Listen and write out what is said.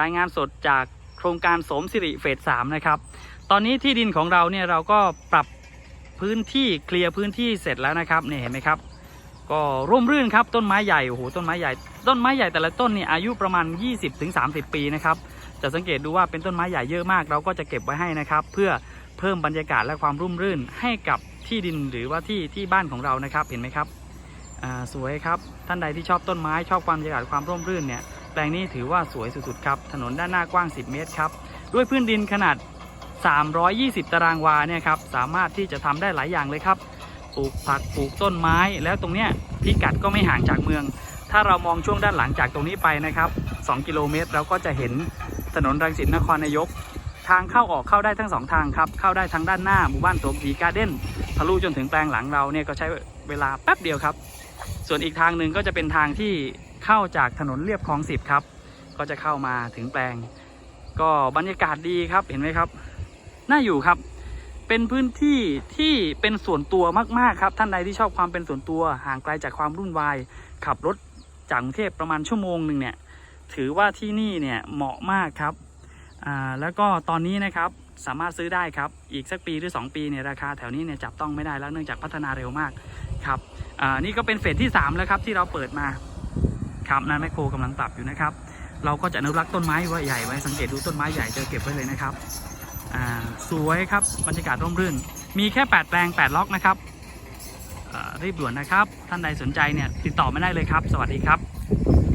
รายงานสดจากโครงการสมสิริเฟสสามนะครับ ตอนนี้ที่ดินของเราเนี่ยเราก็ปรับพื้นที่เคลียร์พื้นที่เสร็จแล้วนะครับเนี่ยเห็นไหมครับ ก็ร่มรื่นครับต้นไม้ใหญ่โอ้โหต้นไม้ใหญ่ ต้นไม้ใหญ่แต่ละต้นเนี่ยอายุประมาณ 20-30 ปีนะครับจะสังเกตดูว่าเป็นต้นไม้ใหญ่เยอะมาก เราก็จะเก็บไว้ให้นะครับ เพื่อเพิ่มบรรยากาศและความร่มรื่นให้กับที่ดินหรือว่าที่ที่บ้านของเรานะครับเห็นไหมครับอ่าสวยครับท่านใดที่ชอบต้นไม้ชอบความบรรยากาศความร่มรื่นเนี่ย ลงนี้ถือว่าสวยสุดๆครับ ถนนด้านหน้ากว้าง 10 เมตรครับ ด้วยพื้นดินขนาด 320 ตารางวาเนี่ยครับ สามารถที่จะทำได้หลายอย่างเลยครับ ปลูกผัก ปลูกต้นไม้ แล้วตรงเนี้ยพิกัดก็ไม่ห่างจากเมือง ถ้าเรามองช่วงด้านหลังจากตรงนี้ไปนะครับ 2 กิโลเมตรเราก็จะเห็นถนนรังสิตนครนายก ทางเข้าออกเข้าได้ทั้งสองทางครับ เข้าได้ทั้งด้านหน้าหมู่บ้านสวมสีการ์เด้น ทะลุจนถึงแปลงหลังเราเนี่ยก็ใช้เวลาแป๊บเดียวครับ ส่วนอีกทางหนึ่งก็จะเป็นทางที่ เข้าจากถนนเรียบคลองสิบครับ ก็จะเข้ามาถึงแปลง ก็บรรยากาศดีครับเห็นไหมครับ น่าอยู่ครับ เป็นพื้นที่ที่เป็นส่วนตัวมากๆครับ ท่านใดที่ชอบความเป็นส่วนตัวห่างไกลจากความรุ่นวาย ขับรถจากกรุงเทพประมาณชั่วโมงหนึ่งเนี่ย ถือว่าที่นี่เนี่ยเหมาะมากครับอ่าแล้วก็ตอนนี้นะครับสามารถซื้อได้ครับ อีกสักปีหรือ 2 ปีเนี่ยราคาแถวนี้เนี่ยจับต้องไม่ได้แล้วเนื่องจากพัฒนาเร็วมากครับอ่านี่ก็เป็นเฟสที่ 3 แล้วครับที่เราเปิดมา ครับนายแมคโครกำลังปรับอยู่นะครับ เราก็จะอนุรักษ์ต้นไม้ไว้ใหญ่ไว้สังเกตดูต้นไม้ใหญ่จะเก็บไว้เลยนะครับอ่าสวยครับบรรยากาศร่มรื่น มีแค่ 8 แปลง 8 ล็อกนะครับอ่ารีบด่วนนะครับ ท่านใดสนใจเนี่ยติดต่อไม่ได้เลยครับ สวัสดีครับ